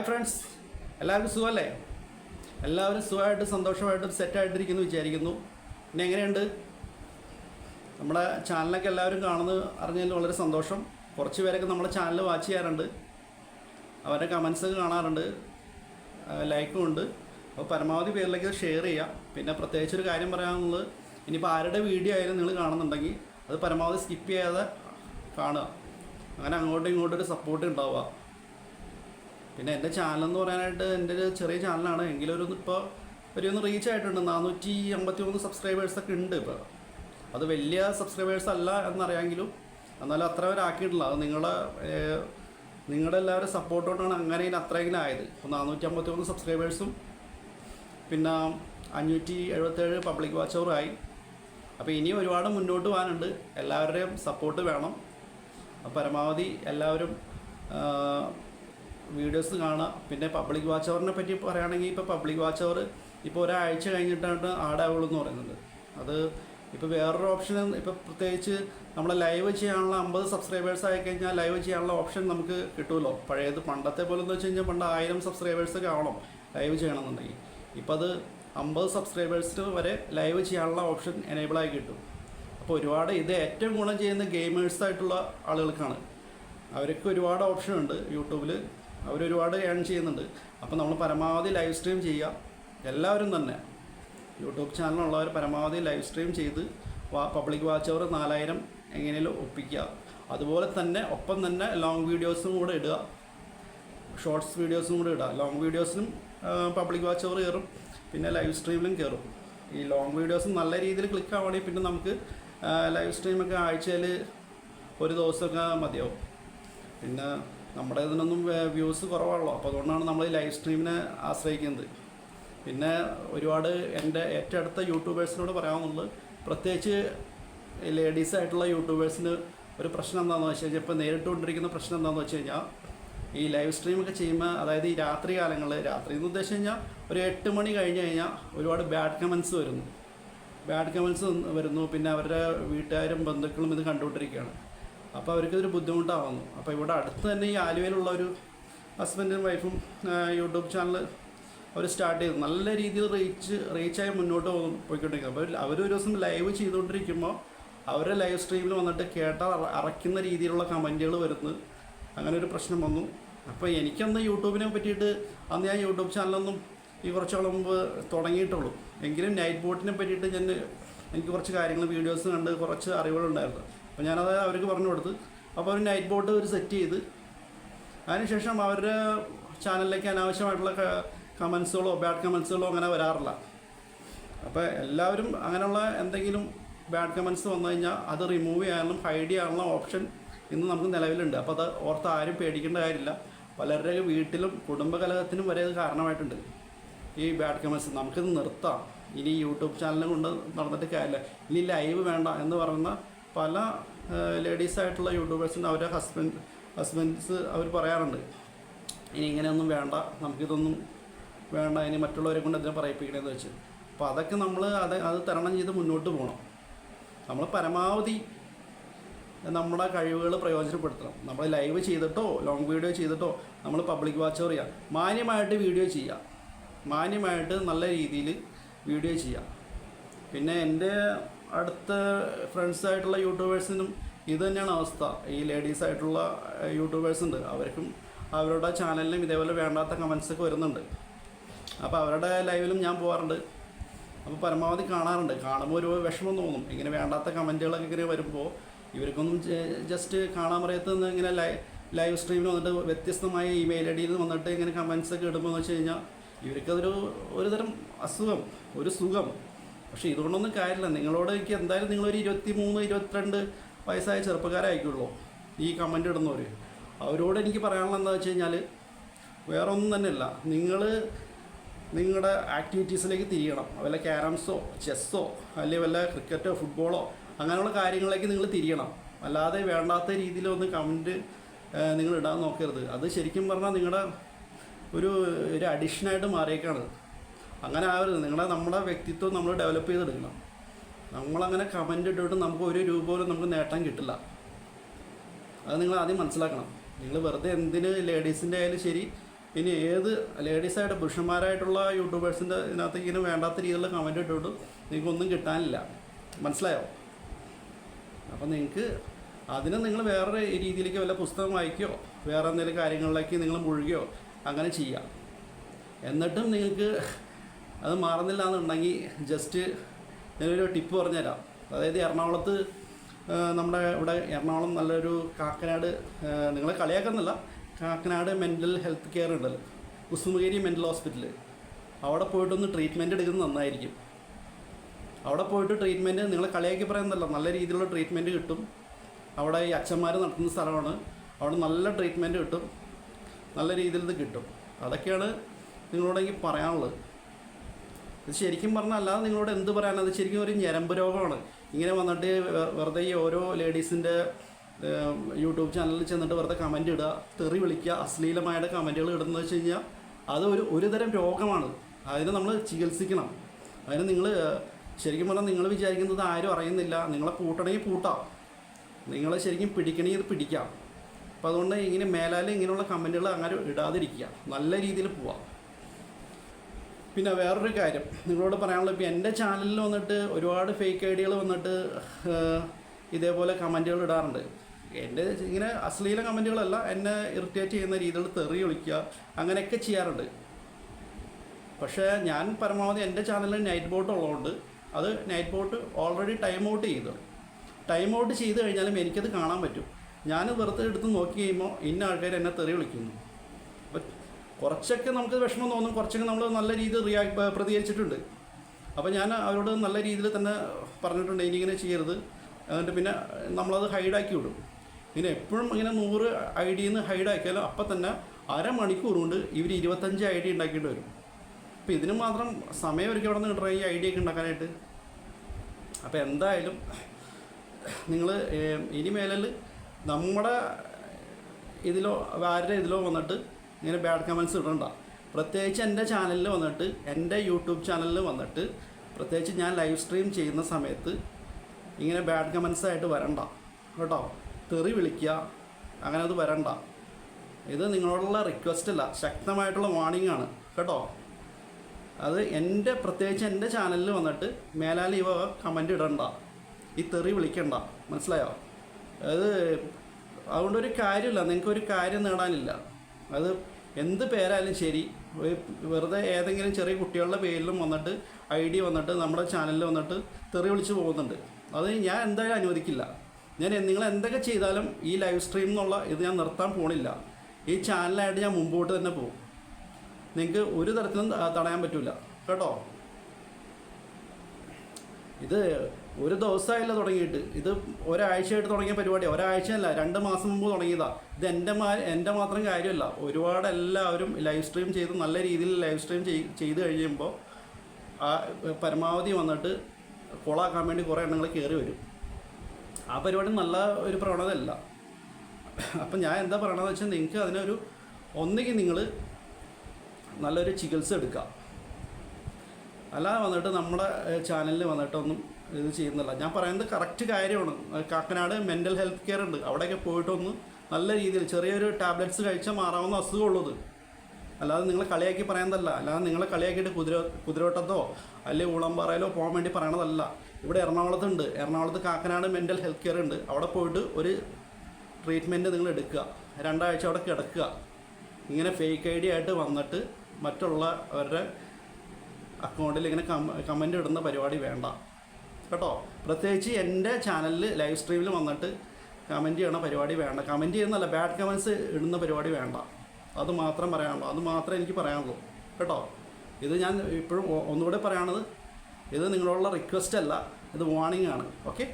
Hi friends എല്ലാവർക്കും സുഖമല്ലേ? എല്ലാവരും സുഖമായിട്ട് സന്തോഷമായിട്ടും സെറ്റായിട്ടിരിക്കുന്നു വിചാരിക്കുന്നു. പിന്നെ എങ്ങനെയുണ്ട്? നമ്മുടെ ചാനലൊക്കെ എല്ലാവരും കാണുന്നത് അറിഞ്ഞതിൽ വളരെ സന്തോഷം. കുറച്ച് പേരൊക്കെ നമ്മുടെ ചാനൽ വാച്ച് ചെയ്യാറുണ്ട്. അവരുടെ കമൻസ് കാണാറുണ്ട്. ലൈക്കും ഉണ്ട്. അപ്പോൾ പരമാവധി പേരിലേക്ക് ഷെയർ ചെയ്യാം പിന്നെ പ്രത്യേകിച്ച് ഒരു കാര്യം പറയാനുള്ളത് ഇനിയിപ്പോൾ ആരുടെ വീഡിയോ ആയാലും നിങ്ങൾ കാണുന്നുണ്ടെങ്കിൽ അത് പരമാവധി സ്കിപ്പ് ചെയ്യാതെ കാണുക. അങ്ങനെ അങ്ങോട്ടും ഇങ്ങോട്ടും ഒരു സപ്പോർട്ട് ഉണ്ടാവുക. പിന്നെ എന്റെ ചാനൽ എന്ന് പറയാനായിട്ട് എന്റെ ഒരു ചെറിയ ചാനലാണ് എങ്കിലും ഒരു ഇപ്പോൾ ഒരു ഒന്ന് റീച്ച് ആയിട്ടുണ്ട്. നാനൂറ്റി അമ്പത്തി മൂന്ന് സബ്സ്ക്രൈബേഴ്സൊക്കെ ഉണ്ട് ഇപ്പോൾ അത് വലിയ സബ്സ്ക്രൈബേഴ്സ് അല്ല എന്നറിയാമെങ്കിലും എന്നാലും അത്ര പേരാക്കിയിട്ടില്ല അത് നിങ്ങളുടെ ഏഹ്, നിങ്ങളുടെ എല്ലാവരും സപ്പോർട്ടോട്ടാണ് അങ്ങനെ ഇതിന് അത്രയെങ്കിലും ആയത്. ഇപ്പോൾ നാനൂറ്റി അമ്പത്തി മൂന്ന് സബ്സ്ക്രൈബേഴ്സും പിന്നെ അഞ്ഞൂറ്റി എഴുപത്തേഴ് പബ്ലിക് ആയി. അപ്പോൾ ഇനിയും ഒരുപാട് മുന്നോട്ട് പോകാനുണ്ട്. എല്ലാവരുടെയും സപ്പോർട്ട് വേണം. പരമാവധി എല്ലാവരും വീഡിയോസ് കാണാം. പിന്നെ പബ്ലിക് വാച്ച് അവറിനെ പറ്റി പറയുകയാണെങ്കിൽ ഇപ്പോൾ പബ്ലിക് വാച്ച് അവർ ഇപ്പോൾ ഒരാഴ്ച കഴിഞ്ഞിട്ടാണ് ആഡ് ആവുള്ളൂ എന്ന് പറയുന്നത്. അത് ഇപ്പോൾ വേറൊരു ഓപ്ഷൻ ഇപ്പോൾ പ്രത്യേകിച്ച് നമ്മൾ ലൈവ് ചെയ്യാനുള്ള അമ്പത് സബ്സ്ക്രൈബേഴ്സ് ആയി കഴിഞ്ഞാൽ ലൈവ് ചെയ്യാനുള്ള ഓപ്ഷൻ നമുക്ക് കിട്ടുമല്ലോ പഴയത് പണ്ടത്തെ പോലെ എന്ന് വെച്ച് കഴിഞ്ഞാൽ പണ്ട് ആയിരം സബ്സ്ക്രൈബേഴ്സൊക്കെ ആവണം ലൈവ് ചെയ്യണമെന്നുണ്ടെങ്കിൽ. ഇപ്പോൾ അത് അമ്പത് സബ്സ്ക്രൈബേഴ്സ് വരെ ലൈവ് ചെയ്യാനുള്ള ഓപ്ഷൻ എനേബിളായി കിട്ടും. അപ്പോൾ ഒരുപാട് ഇത് ഏറ്റവും ഗുണം ചെയ്യുന്ന ഗെയിമേഴ്സായിട്ടുള്ള ആളുകൾക്കാണ്. അവർക്ക് ഒരുപാട് ഓപ്ഷൻ ഉണ്ട് യൂട്യൂബിൽ അവരൊരുപാട് ഏൺ ചെയ്യുന്നുണ്ട്. അപ്പോൾ നമ്മൾ പരമാവധി ലൈവ് സ്ട്രീം ചെയ്യുക. എല്ലാവരും തന്നെ. യൂട്യൂബ് ചാനലുള്ളവർ പരമാവധി ലൈവ് സ്ട്രീം ചെയ്ത് പബ്ലിക് വാച്ച് അവർ നാലായിരം എങ്ങനെയും ഒപ്പിക്കുക. അതുപോലെ തന്നെ ഒപ്പം തന്നെ ലോങ് വീഡിയോസും കൂടെ ഇടുക. ഷോർട്സ് വീഡിയോസും കൂടെ ഇടുക. ലോങ് വീഡിയോസിനും പബ്ലിക് വാച്ച് അവർ കയറും. പിന്നെ ലൈവ് സ്ട്രീമിലും കയറും. ഈ ലോങ് വീഡിയോസ് നല്ല രീതിയിൽ ക്ലിക്ക് ആവുകയാണെങ്കിൽ പിന്നെ നമുക്ക് ലൈവ് സ്ട്രീമൊക്കെ ആഴ്ചയിൽ ഒരു ദിവസമൊക്കെ മതിയാവും. പിന്നെ നമ്മുടെ ഇതിനൊന്നും വ്യൂസ് കുറവാണല്ലോ. അപ്പോൾ അതുകൊണ്ടാണ് നമ്മൾ ഈ ലൈവ് സ്ട്രീമിനെ ആശ്രയിക്കുന്നത്. പിന്നെ ഒരുപാട് എന്റെ ഏറ്റവും അടുത്ത യൂട്യൂബേഴ്സിനോട് പറയാമെന്നുള്ളത് പ്രത്യേകിച്ച് ലേഡീസ് ആയിട്ടുള്ള യൂട്യൂബേഴ്സിന് ഒരു പ്രശ്നം എന്താണെന്ന് വെച്ച് കഴിഞ്ഞാൽ ഇപ്പോൾ നേരിട്ടുകൊണ്ടിരിക്കുന്ന പ്രശ്നം എന്താണെന്ന് വെച്ച് കഴിഞ്ഞാൽ ഈ ലൈവ് സ്ട്രീമൊക്കെ ചെയ്യുമ്പോൾ അതായത് ഈ രാത്രി കാലങ്ങളിൽ രാത്രി എന്ന് ഉദ്ദേശിച്ച് കഴിഞ്ഞാൽ ഒരു എട്ട് മണി കഴിഞ്ഞ് കഴിഞ്ഞാൽ ഒരുപാട് ബാഡ് കമൻസ് വരുന്നു. ബാഡ് കമൻസ് വരുന്നു. പിന്നെ അവരുടെ വീട്ടുകാരും ബന്ധുക്കളും ഇത് കണ്ടുകൊണ്ടിരിക്കുകയാണ്. അപ്പോൾ അവർക്കിതൊരു ബുദ്ധിമുട്ടാവുന്നു. അപ്പോൾ ഇവിടെ അടുത്ത് തന്നെ ഈ ആലുവയിലുള്ള ഒരു ഹസ്ബൻഡും വൈഫും യൂട്യൂബ് ചാനൽ അവർ സ്റ്റാർട്ട് ചെയ്തു. നല്ല രീതിയിൽ റീച്ച് റീച്ചായി മുന്നോട്ട് പോകും പോയിക്കൊണ്ടിരിക്കും അപ്പോൾ ഒരു ദിവസം ലൈവ് ചെയ്തുകൊണ്ടിരിക്കുമ്പോൾ അവരുടെ ലൈവ് സ്ട്രീമിൽ വന്നിട്ട് കേട്ട അറ- അറയ്ക്കുന്ന രീതിയിലുള്ള കമന്റുകൾ വരുന്നു. അങ്ങനെ ഒരു പ്രശ്നം വന്നു. അപ്പോൾ എനിക്കന്ന് യൂട്യൂബിനെ പറ്റിയിട്ട് അന്ന് ഞാൻ യൂട്യൂബ് ചാനലൊന്നും ഈ കുറച്ച് നാൾ മുമ്പ് തുടങ്ങിയിട്ടുള്ളൂ. എങ്കിലും നൈറ്റ് ബോട്ടിനെ പറ്റിയിട്ട് ഞാൻ എനിക്ക് കുറച്ച് കാര്യങ്ങൾ വീഡിയോസ് കണ്ട് കുറച്ച് അറിവുകളുണ്ടായിരുന്നു. അപ്പോൾ ഞാനത് അവർക്ക് പറഞ്ഞു കൊടുത്ത്. അപ്പോൾ അവർ നൈറ്റ് ബോട്ട് ഒരു സെറ്റ് ചെയ്ത്. അതിനുശേഷം അവരുടെ ചാനലിലേക്ക് അനാവശ്യമായിട്ടുള്ള കമൻസുകളോ ബാഡ് കമൻസുകളോ അങ്ങനെ വരാറില്ല. അപ്പോൾ എല്ലാവരും അങ്ങനെയുള്ള എന്തെങ്കിലും ബാഡ് കമൻസ് വന്നു കഴിഞ്ഞാൽ അത് റിമൂവ് ചെയ്യാനുള്ള ഹൈഡ് ചെയ്യാനുള്ള ഓപ്ഷൻ ഇന്ന് നമുക്ക് നിലവിലുണ്ട്. അപ്പോൾ അത് ഓർത്ത് ആരും പേടിക്കേണ്ട കാര്യമില്ല. പലരുടെയും വീട്ടിലും കുടുംബകലഹത്തിനും വരെ അത് കാരണമായിട്ടുണ്ട്. ഈ ബാഡ് കമൻസ് നമുക്കിത് നിർത്താം. ഇനി യൂട്യൂബ് ചാനലും കൊണ്ട് നടന്നിട്ട് കാര്യമില്ല. ഇനി ലൈവ് വേണ്ട എന്ന് പറയുന്ന പല ലേഡീസ് ആയിട്ടുള്ള യൂട്യൂബേഴ്സിന് അവരുടെ ഹസ്ബൻഡ് ഹസ്ബൻഡ്സ് അവർ പറയാറുണ്ട്. ഇനി ഇങ്ങനെയൊന്നും വേണ്ട നമുക്കിതൊന്നും വേണ്ട ഇനി മറ്റുള്ളവരെ കൊണ്ട് എന്തിനാ പറയിപ്പിക്കണമെന്ന് വെച്ച്. അപ്പോൾ അതൊക്കെ നമ്മൾ അത് അത് തരണം ചെയ്ത് മുന്നോട്ട് പോകണം. നമ്മൾ പരമാവധി നമ്മുടെ കഴിവുകൾ പ്രയോജനപ്പെടുത്തണം. നമ്മൾ ലൈവ് ചെയ്തിട്ടോ ലോങ് വീഡിയോ ചെയ്തിട്ടോ നമ്മൾ പബ്ലിക് വാച്ച് ചെയ്യാം മാന്യമായിട്ട് വീഡിയോ ചെയ്യാം. മാന്യമായിട്ട് നല്ല രീതിയിൽ വീഡിയോ ചെയ്യാം. പിന്നെ എന്റെ അടുത്ത ഫ്രണ്ട്സ് ആയിട്ടുള്ള യൂട്യൂബേഴ്സിനും ഇത് തന്നെയാണ് അവസ്ഥ. ഈ ലേഡീസ് ആയിട്ടുള്ള യൂട്യൂബേഴ്സ് ഉണ്ട്. അവർക്കും അവരുടെ ചാനലിലും ഇതേപോലെ വേണ്ടാത്ത കമൻസൊക്കെ വരുന്നുണ്ട്. അപ്പോൾ അവരുടെ ലൈവിലും ഞാൻ പോകാറുണ്ട് അപ്പോൾ പരമാവധി കാണാറുണ്ട്. കാണുമ്പോൾ ഒരു വിഷമം തോന്നും. ഇങ്ങനെ വേണ്ടാത്ത കമന്റുകളൊക്കെ ഇങ്ങനെ വരുമ്പോൾ ഇവർക്കൊന്നും ജസ്റ്റ് കാണാൻ പറയത്ത് നിന്ന് ഇങ്ങനെ ലൈ ലൈവ് സ്ട്രീമിൽ വന്നിട്ട് വ്യത്യസ്തമായ ഇമെയിൽ ഐ ഡിയിൽ വന്നിട്ട് ഇങ്ങനെ കമൻസ് ഒക്കെ ഇടുമ്പോൾ എന്ന് വെച്ച് കഴിഞ്ഞാൽ ഇവർക്കതൊരു ഒരുതരം അസുഖം ഒരു സുഖം. പക്ഷേ ഇതുകൊണ്ടൊന്നും കാര്യമില്ല. നിങ്ങളോട് എനിക്ക് എന്തായാലും നിങ്ങളൊരു ഇരുപത്തി മൂന്ന് ഇരുപത്തിരണ്ട് വയസ്സായ ചെറുപ്പക്കാരായിരിക്കുള്ളൂ ഈ കമന്റ് ഇടുന്നവർ അവരോട് എനിക്ക് പറയാനുള്ള എന്താ വെച്ച് കഴിഞ്ഞാൽ വേറെ ഒന്നും തന്നെയല്ല. നിങ്ങൾ നിങ്ങളുടെ ആക്ടിവിറ്റീസിലേക്ക് തിരിയണം. വല്ല ക്യാരംസോ ചെസ്സോ അല്ലെങ്കിൽ വല്ല ക്രിക്കറ്റോ ഫുട്ബോളോ അങ്ങനെയുള്ള കാര്യങ്ങളിലേക്ക് നിങ്ങൾ തിരിയണം. അല്ലാതെ വേണ്ടാത്ത രീതിയിലൊന്ന് കമന്റ് നിങ്ങൾ ഇടാൻ നോക്കരുത്. അത് ശരിക്കും പറഞ്ഞാൽ നിങ്ങളുടെ ഒരു ഒരു അഡിഷനായിട്ട് മാറിയേക്കാണ്. അങ്ങനെ ആവരുത് നിങ്ങളെ നമ്മുടെ വ്യക്തിത്വം നമ്മൾ ഡെവലപ്പ് ചെയ്തെടുക്കണം. നമ്മളങ്ങനെ കമന്റ് ഇട്ടിട്ട് നമുക്ക് ഒരു രൂപ പോലും നമുക്ക് നേട്ടം കിട്ടില്ല. അത് നിങ്ങൾ ആദ്യം മനസ്സിലാക്കണം. നിങ്ങൾ വെറുതെ എന്തിന് ലേഡീസിന്റെ ആയാലും ശരി ഇനി ഏത് ലേഡീസായിട്ട് പുരുഷന്മാരായിട്ടുള്ള യൂട്യൂബേഴ്സിന്റെ ഇതിനകത്ത് ഇങ്ങനെ വേണ്ടാത്ത രീതിയിലുള്ള കമന്റ് ഇട്ടിട്ടും നിങ്ങൾക്കൊന്നും കിട്ടാനില്ല. മനസ്സിലായോ? അപ്പം നിങ്ങൾക്ക് അതിന് നിങ്ങൾ വേറെ രീതിയിലേക്ക് വല്ല പുസ്തകം വായിക്കുകയോ വേറെ എന്തെങ്കിലും കാര്യങ്ങളിലേക്ക് നിങ്ങൾ മുഴുകയോ അങ്ങനെ ചെയ്യാം. എന്നിട്ടും നിങ്ങൾക്ക് അത് മാറുന്നില്ല എന്നുണ്ടെങ്കിൽ ജസ്റ്റ് ഞാനൊരു ടിപ്പ് പറഞ്ഞുതരാം. അതായത് എറണാകുളത്ത് നമ്മുടെ ഇവിടെ എറണാകുളം നല്ലൊരു കാക്കനാട് നിങ്ങളെ കളിയാക്കുന്നില്ല. കാക്കനാട് മെന്റൽ ഹെൽത്ത് കെയർ ഉണ്ടല്ലോ. കുസുമഗിരി മെന്റൽ ഹോസ്പിറ്റൽ അവിടെ പോയിട്ടൊന്ന് ട്രീറ്റ്മെന്റ് എടുക്കുന്നത് നന്നായിരിക്കും. അവിടെ പോയിട്ട് ട്രീറ്റ്മെന്റ് നിങ്ങളെ കളിയാക്കി പറയുന്നതല്ല നല്ല രീതിയിലുള്ള ട്രീറ്റ്മെന്റ് കിട്ടും. അവിടെ ഈ അച്ഛന്മാർ നടത്തുന്ന സ്ഥലമാണ്. അവിടെ നല്ല ട്രീറ്റ്മെന്റ് കിട്ടും. നല്ല രീതിയിൽ ഇത് കിട്ടും. അതൊക്കെയാണ് നിങ്ങളോടെങ്കിൽ പറയാനുള്ളത്. ശരിക്കും പറഞ്ഞാൽ അല്ലാതെ നിങ്ങളോട് എന്ത് പറയാനാണ് അത് ശരിക്കും ഒരു ഞരമ്പ് രോഗമാണ്. ഇങ്ങനെ വന്നിട്ട് വെറുതെ ഈ ഓരോ ലേഡീസിന്റെ യൂട്യൂബ് ചാനലിൽ ചെന്നിട്ട് വെറുതെ കമന്റ് ഇടുക തെറി വിളിക്കുക അശ്ലീലമായിട്ട് കമന്റുകൾ ഇടുന്നത് വെച്ച് കഴിഞ്ഞാൽ അത് ഒരു ഒരു തരം രോഗമാണ്. അതിനെ നമ്മൾ ചികിത്സിക്കണം. അതിന് നിങ്ങൾ ശരിക്കും പറഞ്ഞാൽ നിങ്ങൾ വിചാരിക്കുന്നത് ആരും അറിയുന്നില്ല. നിങ്ങളെ പൂട്ടണമെങ്കിൽ പൂട്ടാം. നിങ്ങളെ ശരിക്കും പിടിക്കണമെങ്കിൽ പിടിക്കാം. അപ്പോൾ അതുകൊണ്ട് ഇങ്ങനെ മേലാൽ ഇങ്ങനെയുള്ള കമന്റുകൾ അങ്ങനെ ഇടാതിരിക്കുക. നല്ല രീതിയിൽ പോവാം. പിന്നെ വേറൊരു കാര്യം നിങ്ങളോട് പറയാനുള്ളത് ഇപ്പോൾ എന്റെ ചാനലിൽ വന്നിട്ട് ഒരുപാട് ഫേക്ക് ഐഡിയകൾ വന്നിട്ട് ഇതേപോലെ കമന്റുകൾ ഇടാറുണ്ട്. എന്റെ ഇങ്ങനെ അശ്ലീല കമന്റുകളല്ല എന്നെ ഇറിറ്റേറ്റ് ചെയ്യുന്ന രീതിയിൽ തെറി വിളിക്കുക അങ്ങനെയൊക്കെ ചെയ്യാറുണ്ട്. പക്ഷേ ഞാൻ പരമാവധി എന്റെ ചാനലിൽ നൈറ്റ് ബോട്ട് ഉള്ളതുകൊണ്ട് അത് night bot already time out ചെയ്തു. ടൈം ഔട്ട് ചെയ്ത് കഴിഞ്ഞാലും എനിക്കത് കാണാൻ പറ്റും. ഞാൻ വെറുതെ എടുത്ത് നോക്കി കഴിയുമ്പോൾ ഇന്ന ആൾക്കാർ എന്നെ തെറി വിളിക്കുന്നു. കുറച്ചൊക്കെ നമുക്ക് വിഷമം തോന്നും കുറച്ചൊക്കെ നമ്മൾ നല്ല രീതിയിൽ റിയാക്ട് പ്രതികരിച്ചിട്ടുണ്ട്. അപ്പോൾ ഞാൻ അവരോട് നല്ല രീതിയിൽ തന്നെ പറഞ്ഞിട്ടുണ്ട് ഇനിയിങ്ങനെ ചെയ്യരുത്. എന്നിട്ട് പിന്നെ നമ്മളത് ഹൈഡാക്കി വിടും. പിന്നെ എപ്പോഴും ഇങ്ങനെ നൂറ് ഐ ഡിയിൽ നിന്ന് ഹൈഡാക്കിയാലും അപ്പം തന്നെ അരമണിക്കൂർ കൊണ്ട് ഇവർ ഇരുപത്തഞ്ച് ഐ ഡി ഉണ്ടാക്കിയിട്ട് വരും. അപ്പോൾ ഇതിന് മാത്രം സമയം ഒരുക്കി അവിടെ നിന്ന് കിട്ടണം ഈ ഐ ഡി ഒക്കെ ഉണ്ടാക്കാനായിട്ട്? അപ്പോൾ എന്തായാലും നിങ്ങൾ ഇനി മേലിൽ നമ്മുടെ ഇതിലോ ആരുടെ ഇതിലോ വന്നിട്ട് ഇങ്ങനെ ബാഡ് കമൻസ് ഇടണ്ട. പ്രത്യേകിച്ച് എന്റെ ചാനലിൽ വന്നിട്ട് എന്റെ യൂട്യൂബ് ചാനലിൽ വന്നിട്ട് പ്രത്യേകിച്ച് ഞാൻ ലൈവ് സ്ട്രീം ചെയ്യുന്ന സമയത്ത് ഇങ്ങനെ ബാഡ് കമൻസ് ആയിട്ട് വരണ്ട. കേട്ടോ? തെറി വിളിക്കുക അങ്ങനെ അത് വരണ്ട. ഇത് നിങ്ങളോടുള്ള റിക്വസ്റ്റ് അല്ല ശക്തമായിട്ടുള്ള വാണിംഗ് ആണ്. കേട്ടോ? അത് എന്റെ പ്രത്യേകിച്ച് എന്റെ ചാനലിൽ വന്നിട്ട് മേലാൽ ഇവ കമന്റ് ഇടണ്ട. ഈ തെറി വിളിക്കണ്ട. മനസ്സിലായോ? അത് അതുകൊണ്ടൊരു കാര്യമില്ല. നിങ്ങൾക്കൊരു കാര്യം നേടാനില്ല. അത് എന്ത് പേരായാലും ശരി. വെറുതെ ഏതെങ്കിലും ചെറിയ കുട്ടികളുടെ പേരിലും വന്നിട്ട് ഐ ഡി വന്നിട്ട് നമ്മുടെ ചാനലിൽ വന്നിട്ട് തെറി വിളിച്ച് പോകുന്നുണ്ട്. അത് ഞാൻ എന്തായാലും അനുവദിക്കില്ല. ഞാൻ നിങ്ങൾ എന്തൊക്കെ ചെയ്താലും ഈ ലൈവ് സ്ട്രീം എന്നുള്ള ഇത് ഞാൻ നിർത്താൻ പോണില്ല. ഈ ചാനലായിട്ട് ഞാൻ മുമ്പോട്ട് തന്നെ പോകും. നിങ്ങൾക്ക് ഒരു തരത്തിലും തടയാൻ പറ്റില്ല കേട്ടോ? ഇത് ഒരു ദിവസമായില്ല തുടങ്ങിയിട്ട്. ഇത് ഒരാഴ്ചയായിട്ട് തുടങ്ങിയ പരിപാടിയാണ് ഒരാഴ്ചയല്ല രണ്ട് മാസം മുമ്പ് തുടങ്ങിയതാ. ഇത് എന്റെ മാ എന്റെ മാത്രം കാര്യമല്ല. ഒരുപാട് എല്ലാവരും ലൈവ് സ്ട്രീം ചെയ്ത് നല്ല രീതിയിൽ ലൈവ് സ്ട്രീം ചെയ്ത് കഴിയുമ്പോൾ ആ പരമാവധി വന്നിട്ട് കോളാക്കാൻ വേണ്ടി കുറേ എണ്ണങ്ങൾ കയറി വരും. ആ പരിപാടി നല്ല ഒരു പ്രവണതയല്ല. അപ്പം ഞാൻ എന്താ പറയണതെന്ന് വെച്ചാൽ നിങ്ങൾക്ക് അതിനൊരു ഒന്നുകിൽ നിങ്ങൾ നല്ലൊരു ചികിത്സ എടുക്കുക അല്ലാതെ വന്നിട്ട് നമ്മുടെ ചാനലിൽ വന്നിട്ടൊന്നും ഇത് ചെയ്യുന്നില്ല. ഞാൻ പറയുന്നത് കറക്റ്റ് കാര്യമാണ്. കാക്കനാട് മെന്റൽ ഹെൽത്ത് കെയർ ഉണ്ട്. അവിടെയൊക്കെ പോയിട്ടൊന്ന് നല്ല രീതിയിൽ ചെറിയൊരു ടാബ്ലറ്റ്സ് കഴിച്ചാൽ മാറാവുന്ന അസുഖമുള്ളത്. അല്ലാതെ നിങ്ങളെ കളിയാക്കി പറയുന്നതല്ല അല്ലാതെ നിങ്ങളെ കളിയാക്കിയിട്ട് കുതിര കുതിരവട്ടത്തോ അല്ലെങ്കിൽ ഉളമ്പാറയിലോ പോകാൻ വേണ്ടി പറയണതല്ല. ഇവിടെ എറണാകുളത്തുണ്ട് എറണാകുളത്ത് കാക്കനാട് മെന്റൽ ഹെൽത്ത് കെയർ ഉണ്ട്. അവിടെ പോയിട്ട് ഒരു ട്രീറ്റ്മെന്റ് നിങ്ങൾ എടുക്കുക. രണ്ടാഴ്ച അവിടെ കിടക്കുക. ഇങ്ങനെ ഫേക്ക് ഐ ഡി ആയിട്ട് വന്നിട്ട് മറ്റുള്ളവരുടെ അക്കൗണ്ടിൽ ഇങ്ങനെ കമന്റ് ഇടുന്ന പരിപാടി വേണ്ട. കേട്ടോ? പ്രത്യേകിച്ച് എന്റെ ചാനലിൽ ലൈവ് സ്ട്രീമിൽ വന്നിട്ട് കമന്റ് ചെയ്യണ പരിപാടി വേണ്ട. കമന്റ് ചെയ്യുന്നല്ല ബാഡ് കമൻസ് ഇടുന്ന പരിപാടി വേണ്ട. അത് മാത്രം പറയാനുള്ളൂ. അത് മാത്രമേ എനിക്ക് പറയാനുള്ളൂ. കേട്ടോ? ഇത് ഞാൻ ഇപ്പോഴും ഒന്നുകൂടെ പറയണത് ഇത് നിങ്ങളുള്ള റിക്വസ്റ്റ് അല്ല ഇത് വാണിംഗ് ആണ്. ഓക്കെ